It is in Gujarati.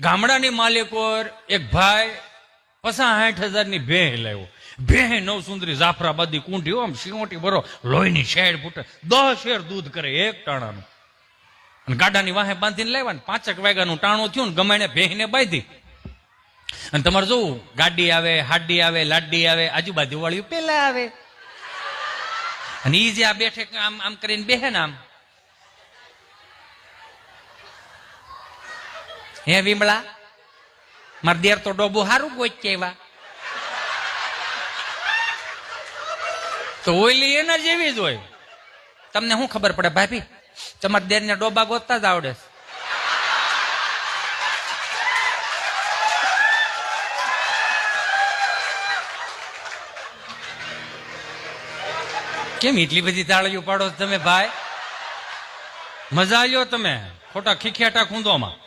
ગામડાની માલિકોર એક ભાઈ પસા સાઠ હજારની ભેહ લાવ્યો. નવ સુંદરી જાફરાબાદી કુંઠી આમ સિંહોટી ભરો લોહીની શેડ ફૂટે. દસ શેર દૂધ કરે એક ટાણાનું. અને ગાડાની વાહે બાંધીને લાવ્યા ને પાંચેક વાગ્યાનું ટાણું થયું ને ગમાઈને ભેહને બાંધી. અને તમારે જોવું, ગાડી આવે, હાડી આવે, લાડી આવે, આજુબાજુ વાળીઓ પેલા આવે. અને ઈ જે આ બેઠે, આમ આમ કરીને બેહે ને આમ. હે વિમળા, માર દેર તો ડોબું સારું ગોચ કેવા તો ઓઈલી એના જેવી જ હોય. તમને શું ખબર પડે ભાભી? તમારા દેર ને ડોબા ગોતતા જ આવડે. કેમ એટલી બધી તાળીઓ પાડો તમે ભાઈ? મજા આવ્યો તમે, ખોટા ખીખિયાટા ખૂંદોમાં.